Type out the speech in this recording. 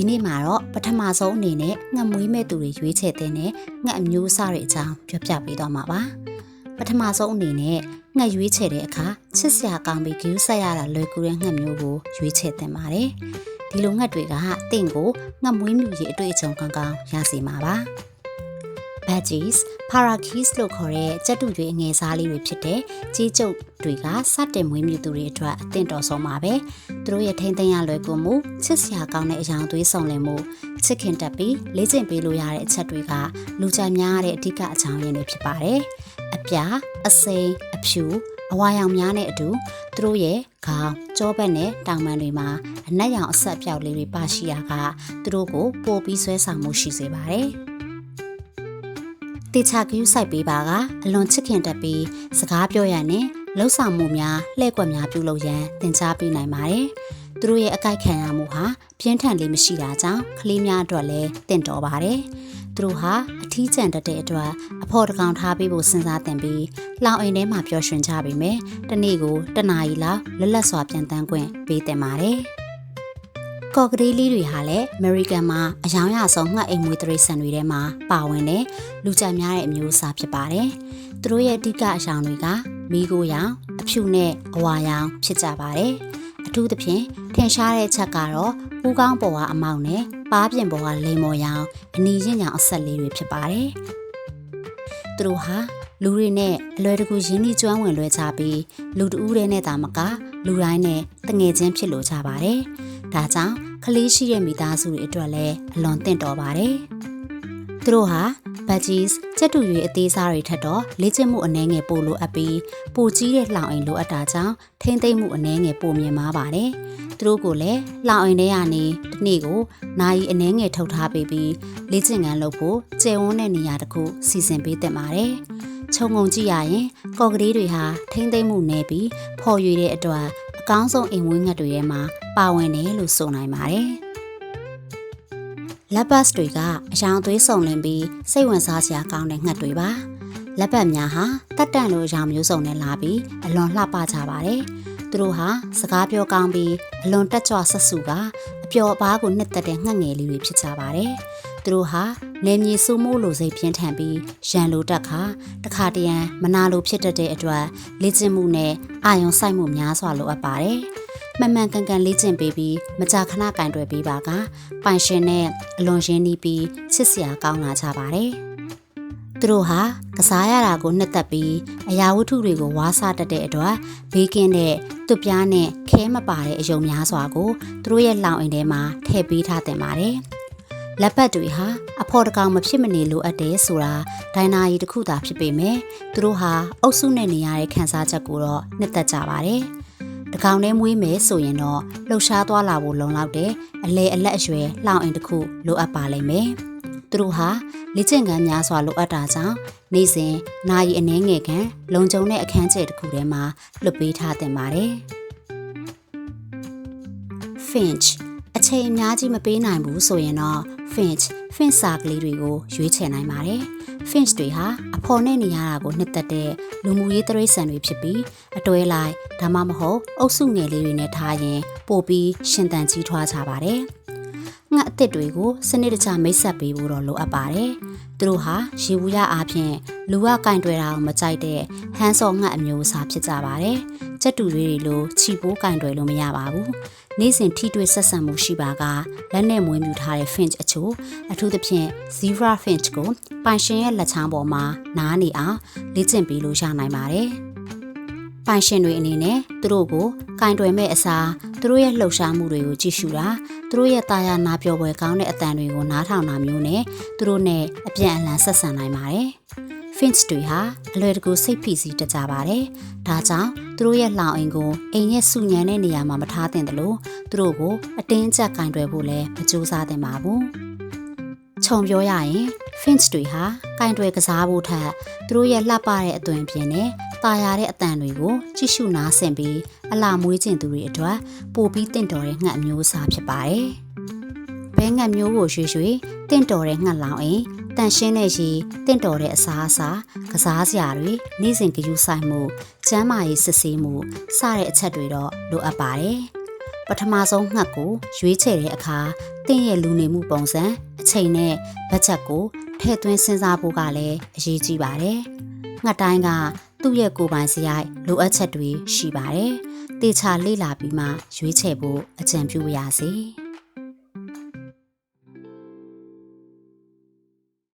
ဒီနေ့မှာတော့ပထမဆုံးအနေနဲ့ငှက်မွေးမဲ့သူတွေရွေးချယ်တဲ့နဲ့ငှက်အမျိုးအစားတွေအကြောင်းပြောပြပေးတော့မှာပါပထမဆုံးအနေနဲ့ငှက်ရွေးချယ်တဲ့အခါချစ်စရာကောင်းပြီးဂယူးဆက်ရတာလွယ်ကူတဲ့ငှက်မျိုးကိုရွေးချယ်သင့်ပါတယ်ဒီလိုငှက်တွေကတင့်ကိုငှက်မွေးမြူရေးအတွေ့အကြုံကောင်းကောင်းရစေမှာပါ badges parakeets လို့ခေါ်တဲ့ကြက်တူတွေအငယ်စားလေးတွေဖြစ်တဲ့ကြီးကျုပ်တွေကစတင်မွေးမြူသူတွေအတွက်အသင့်တော်ဆုံးပါပဲသူတို့ရဲ့ထိမ့်သိမ်းရလွယ်ကူမှုချစ်စရာကောင်းတဲ့အရာသွေးဆောင်လင်မှုချစ်ခင်တက်ပြီးလေ့ကျင့်ပေးလို့ရတဲ့အချက်တွေကလူကြိုက်များတဲ့အဓိကအကြောင်းရင်းတွေဖြစ်ပါတယ်အပြာအစိမ်းအဖြူအဝါရောင်များနဲ့အတူသူတို့ရဲ့ခေါင်းကြောဘက်နဲ့တောင်ပန်းတွေမှာအနက်ရောင်အဆက်အပြောက်လေးတွေပါရှိရာကသူတို့ကိုပိုပြီးဆွဲဆောင်မှုရှိစေပါတယ်။ တေချာကယူးဆိုင်ပေးပါကအလွန်ချစ်ခင်တတ်ပြီးစကားပြောရရင်လှုပ်ဆောင်မှုများလှည့်ကွက်များပြုလုပ်ရန်သင်ကြားပေးနိုင်ပါတယ်။သူတို့ရဲ့အကြိုက်ခံရမှုဟာပြင်းထန်လေးမရှိတာကြောင့်ကလေးများအတွက်လည်းတင့်တော်ပါတယ်။သူတို့ဟာအထီးကျန်တတ်တဲ့အတွက်အဖို့တကောင်ထားပေးဖို့စဉ်းစားတင်ပြီးလောင်အိမ်ထဲမှာပျော်ရွှင်ကြပြီမယ်။တနေ့ကိုတနာရီလောက်လွတ်လပ်စွာပြန်တန်းခွင့်ပေးတင်ပါတယ်။ ကော်ကလေးလေးတွေဟာလည်းအမေရိကန်မှာအယောင်ရဆုံးငှက်အိမ်မွေးတရိษံတွေထဲမှာပါဝင်တဲ့လူကြိုက်များတဲ့အမျိုးအစားဖြစ်ပါတယ်။သူတို့ရဲ့အဓိကအယောင်တွေကမီးကိုရောင်အဖြူနဲ့အဝါရောင်ဖြစ်ကြပါတယ်။အထူးသဖြင့်ထင်ရှားတဲ့ချက်ကတော့ပူကောင်းပေါ်ကအမောက်နဲ့ပါးပြင်ပေါ်ကလိမ္မော်ရောင်အနီရင့်ရောင်အဆက်လေးတွေဖြစ်ပါတယ်။သူတို့ဟာလူတွေနဲ့အလွယ်တကူရင်းနှီးကျွမ်းဝင်လွယ်ကြပြီးလူတဦးတည်းနဲ့သာမကလူတိုင်းနဲ့တငယ်ချင်းဖြစ်လို့ကြပါတယ်။ ဒါကြောင့်ကလေးရှိတဲ့မိသားစုတွေအတွက်လည်းအလွန်သင့်တော်ပါတယ်။သူတို့ဟာ budgies စက်တူရွေအသေးစားတွေထက်တော့လေ့ကျင့်မှုအနည်းငယ်ပိုလိုအပ်ပြီးပိုကြီးတဲ့လှောင်အိမ်လိုအပ်တာကြောင့်ထိမ့်သိမ့်မှုအနည်းငယ်ပိုမြင်မာပါတယ်။သူတို့ကိုလည်းလှောင်အိမ်ထဲကနေတစ်နေ့ကိုနိုင်အနည်းငယ်ထုတ်ထားပေးပြီးလေ့ကျင့်ခန်းလုပ်ဖို့ကျယ်ဝန်းတဲ့နေရာတစ်ခုစီစဉ်ပေးသင့်ပါတယ်။ခြုံငုံကြည့်ရရင်ကော်ကလေးတွေဟာထိမ့်သိမ့်မှုနည်းပြီးဖော်ရွေတဲ့အတွက်အ ကောင်းဆုံးအိမ်ဝင်းငှက်တွေထဲမှာပါဝင်တယ်လို့ဆိုနိုင်ပါတယ်။လက်ပတ်တွေကအယောင်သွေးစုံလင်ပြီးစိတ်ဝင်စားစရာကောင်းတဲ့ငှက်တွေပါ။လက်ပတ်များဟာတက်တန့်လိုအယောင်မျိုးစုံနဲ့လာပြီးအလွန်လှပကြပါတယ်။သူတို့ဟာစကားပြောကောင်းပြီးအလွန်တက်ကြွဆက်စုကအပျော်အပါးကိုနှစ်သက်တဲ့ငှက်ငယ်လေးတွေဖြစ်ကြပါတယ်။ သူတို့ဟာနေမြေစုမိုးလိုစိတ်ပြင်းထန်ပြီးရန်လိုတက်ခါတခါတရံမနာလိုဖြစ်တတ်တဲ့အတွက်လေ့ကျင့်မှုနဲ့အာယုံစိုက်မှုများစွာလိုအပ်ပါတယ်။မှန်မှန်ကန်ကန်လေ့ကျင့်ပေးပြီးမကြာခဏကင်တွယ်ပေးပါကပိုင်ရှင်နဲ့အလွန်ရင်းနှီးပြီးချစ်စရာကောင်းလာကြပါတယ်။သူတို့ဟာကစားရတာကိုနှစ်သက်ပြီးအရာဝတ္ထုတွေကိုဝါးစားတတ်တဲ့အတွက်ဘေးကင်းတဲ့သူ့ပြားနဲ့ခဲမပါတဲ့အယုံများစွာကိုသူတို့ရဲ့လောင်အိမ်ထဲမှာထည့်ပေးထားတင်ပါတယ်။ လက်ပတ်တွေဟာအဖို့တကောင်မဖြစ်မနေလိုအပ်တယ်ဆိုတာဒိုင်နာရီတစ်ခုသာဖြစ်ပေမဲ့သူတို့ဟာအုပ်စုနဲ့နေရတဲ့ခန်းစားချက်ကိုတော့နှစ်သက်ကြပါတယ်။တကောင်နဲ့မွေးမယ်ဆိုရင်တော့လှုပ်ရှားသွားလာဖို့လုံလောက်တဲ့အလဲအလက်အရွယ်လှောင်အိမ်တစ်ခုလိုအပ်ပါလိမ့်မယ်။သူတို့ဟာလေ့ကျင့်ခန်းများစွာလိုအပ်တာကြောင့်နေ့စဉ်နာရီအနည်းငယ်ခန့်လုံခြုံတဲ့အခန်းကျယ်တစ်ခုထဲမှာလွတ်ပေးထားတင်ပါတယ်။ Finch အချိန်အများကြီးမပေးနိုင်ဘူးဆိုရင်တော့ Finch Finch စာကလေးတွေကိုရွေးချယ်နိုင်ပါတယ်။ finch တွေဟာအဖော်နဲ့နေရတာကိုနှစ်သက်တဲ့လူမှုရေးတရိษံတွေဖြစ်ပြီးအတွဲလိုက်ဒါမှမဟုတ်အုပ်စုငယ်လေးတွေနဲ့ထားရင်ပို့ပြီးရှင်သန်ကြီးထွားကြပါတယ်။ငှက်အစ်စ်တွေကိုစနစ်တကျမိတ်ဆက်ပေးဖို့တော့လိုအပ်ပါတယ်။သူတို့ဟာရေဘူးရအားဖြင့်လူကကင်တွယ်တာကိုမကြိုက်တဲ့ဟန်စော်ငှက်အမျိုးအစားဖြစ်ကြပါတယ်။ကြက်တူတွေလိုချီပိုးကင်တွယ်လို့မရပါဘူး။ နေ့စဉ်ထိတွေ့ဆက်ဆံမှုရှိပါကလက်နဲ့မွေးမြူထားတဲ့ finch အချို့အထူးသဖြင့် zebra finch ကိုပိုင်ရှင်ရဲ့လက်ချောင်းပေါ်မှာနားနေအောင်လေ့ကျင့်ပေးလို့ရနိုင်ပါတယ်။ပိုင်ရှင်တွေအနေနဲ့သူတို့ကိုကင်တွယ်မဲ့အစားသူတို့ရဲ့လှုပ်ရှားမှုတွေကိုကြည့်ရှုတာသူတို့ရဲ့တာယာနာပြောပွဲကောင်းတဲ့အတန်တွေကိုနားထောင်တာမျိုးနဲ့သူတို့နဲ့အပြန်အလှန်ဆက်ဆံနိုင်ပါတယ်။ finch တွေဟာအလွယ်တကူစိတ်ဖိစီးတကြပါတယ်။ဒါကြောင့်သူတို့ရဲ့လှောင်အိမ်ကိုအိမ်ရဲ့စုညံတဲ့နေရာမှာမထားသင့်တယ်လို့သူတို့ကိုအတင်းကျပ်ကင်တွယ်ဖို့လည်းမကြိုးစားသင့်ပါဘူး။ခြုံပြောရရင် finch တွေဟာကင်တွယ်ကစားဖို့ထက်သူတို့ရဲ့လှပတဲ့အသွင်ပြင်နဲ့ตาရတဲ့အတန်တွေကိုကြည့်ရှုနားဆင်ပြီးအလာမွေးကျင်သူတွေအတွက်ပိုပြီးတင့်တော်တဲ့ငှက်မျိုးစားဖြစ်ပါတယ်။ဘဲငှက်မျိုးကိုရွှေရွှေတင့်တော်တဲ့ငှက်လောင်အိမ် တန်ရှင်းတဲ့ရေတင့်တော်တဲ့အစားအစာကစားစရာတွေနေ့စဉ်ကြယူဆိုင်မှုကျန်းမာရေးစစ်ဆေးမှုစတဲ့အချက်တွေတော့လိုအပ်ပါတယ်ပထမဆုံးငှက်ကိုရွေးချယ်တဲ့အခါတတင့်ရဲ့လူနေမှုပုံစံအချိန်နဲ့ဘတ်ဂျက်ကိုထည့်သွင်းစဉ်းစားဖို့ကလည်းအရေးကြီးပါတယ်။ငှက်တိုင်းကသူ့ရဲ့ကိုယ်ပိုင်စရိုက်လိုအပ်ချက်တွေရှိပါတယ်။တေချာလေ့လာပြီးမှရွေးချယ်ဖို့အကြံပြုပါရစေ။